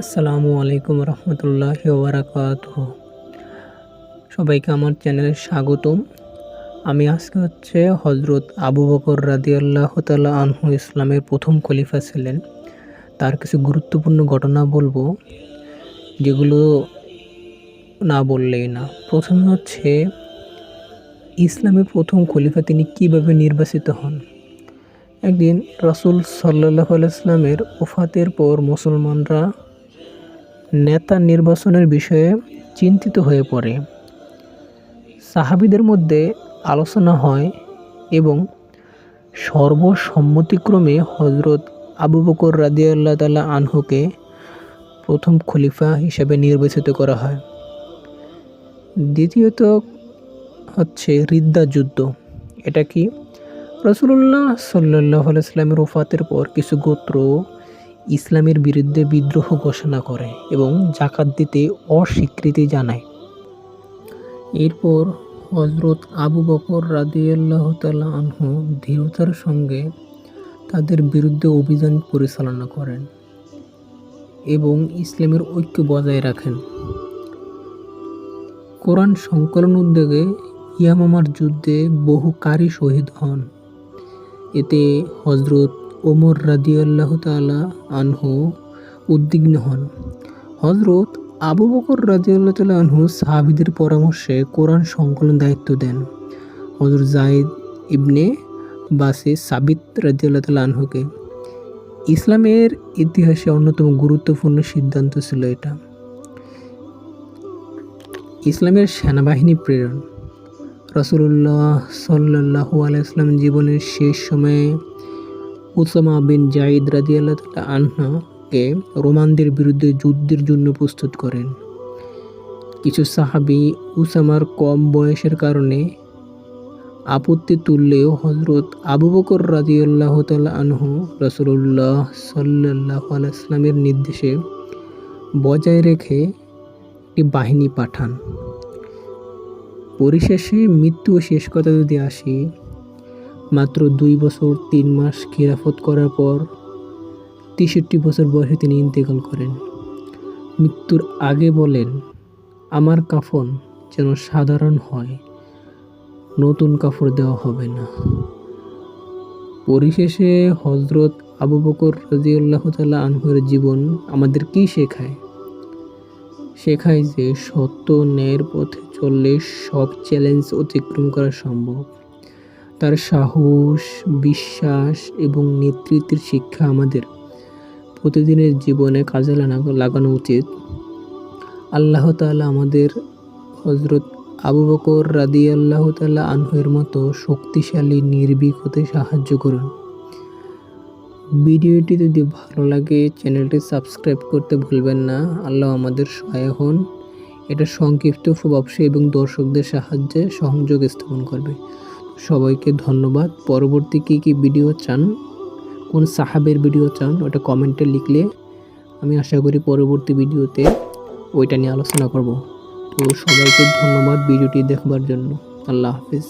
আসসালামু আলাইকুম রহমতুল্লাহ ওবরাকাত সবাইকে আমার চ্যানেলে স্বাগতম। আমি আজকে হচ্ছে হজরত আবু বকর রাদি আল্লাহ তালা আনহু ইসলামের প্রথম খলিফা ছিলেন। তার কিছু গুরুত্বপূর্ণ ঘটনা বলব, যেগুলো না বললেই না। প্রথমে হচ্ছে, ইসলামের প্রথম খলিফা তিনি কীভাবে নির্বাচিত হন? একদিন রাসুল সাল্লাহ আলাইসলামের ওফাতের পর মুসলমানরা নেতা নির্বাচনের বিষয়ে চিন্তিত হয়ে পড়ে। সাহাবিদের মধ্যে আলোচনা হয় এবং সর্বসম্মতিক্রমে হজরত আবু বকর রাদিয়াল্লাহ তালা আনহুকে প্রথম খলিফা হিসেবে নির্বাচিত করা হয়। দ্বিতীয়ত হচ্ছে রিদ্দা যুদ্ধ। এটা কি? রসুল্লাহ সাল্লাহ আলাইস্লামের ওফাতের পর কিছু গোত্র ইসলামের বিরুদ্ধে বিদ্রোহ ঘোষণা করে এবং জাকাত দিতে অস্বীকৃতি জানায়। এরপর হজরত আবু বকর রাদিয়াল্লাহ তাল্লাহ আনহু দৃঢ়তার সঙ্গে তাদের বিরুদ্ধে অভিযান পরিচালনা করেন এবং ইসলামের ঐক্য বজায় রাখেন। কোরআন সংকলন উদ্যোগে ইয়ামামার যুদ্ধে বহু কারি শহীদ হন। এতে হজরত ওমর রাদিয়াল্লাহ তালা আনহু উদ্বিগ্ন হন। হজরত আবু বকর রাজিউল্লাহ তালা আনহু সাহাবিদের পরামর্শে কোরআন সংকলন দায়িত্ব দেন। হজরত জাহিদ ইবনে বাসে সাবিত রাজিউল্লাহ তালা আনহুকে। ইসলামের ইতিহাসে অন্যতম গুরুত্বপূর্ণ সিদ্ধান্ত ছিল এটা। ইসলামের সেনাবাহিনী প্রেরণ। রসুল্লাহ সাল্লাহ আলাইসলাম জীবনের শেষ সময়ে উসামা বিন জাইদ রাজিয়াল্লাহ আনহাকে রোমানদের বিরুদ্ধে যুদ্ধের জন্য প্রস্তুত করেন। কিছু সাহাবি উসামার কম বয়সের কারণে আপত্তি তুললেও হজরত আবু বকর রাজিউল্লাহ তাল আনহু রসুল্লাহ সাল্লাহ আলাইসলামের নির্দেশে বজায় রেখে একটি বাহিনী পাঠান। পরিশেষে মৃত্যু শেষ কথা যদি আসি মাত্র দুই বছর তিন মাস খিরাফত করার পর তেষট্টি বছর বয়সে তিনি ইন্তেকাল করেন। মৃত্যুর আগে বলেন, আমার কাফন যেন সাধারণ হয়, নতুন কাপড় দেওয়া হবে না। পরিশেষে হজরত আবু বকর রাজিউল্লাহ তাল্লাহ আনহুর জীবন আমাদের কি শেখায়? শেখায় যে সত্য ন্যায়ের পথে চললে সব চ্যালেঞ্জ অতিক্রম করা সম্ভব। তার সাহস, বিশ্বাস এবং নেতৃত্বের শিক্ষা আমাদের। প্রতিদিনের জীবনে কাজে লাগানো উচিত। আল্লাহ তালা আমাদের হজরত আবু বকর রাদি আল্লাহ তাল্লাহ আনহের মতো শক্তিশালী, নির্ভীক হতে সাহায্য করুন। ভিডিওটি যদি ভালো লাগে, চ্যানেলটি সাবস্ক্রাইব করতে ভুলবেন না। আল্লাহ আমাদের সহায় হন। এটা সংক্ষিপ্ত প্রভাবশালী এবং দর্শকদের সাহায্যে সংযোগ স্থাপন করবে। সবাইকে ধন্যবাদ। পরবর্তী কী কী ভিডিও চান? কোন সাহাবের ভিডিও চান? ওটা কমেন্টে লিখলে আমি আশা করি পরবর্তী ভিডিওতে ওইটা নিয়ে আলোচনা করব। তো সবাইকে ধন্যবাদ ভিডিওটি দেখবার জন্য। আল্লাহ হাফিজ।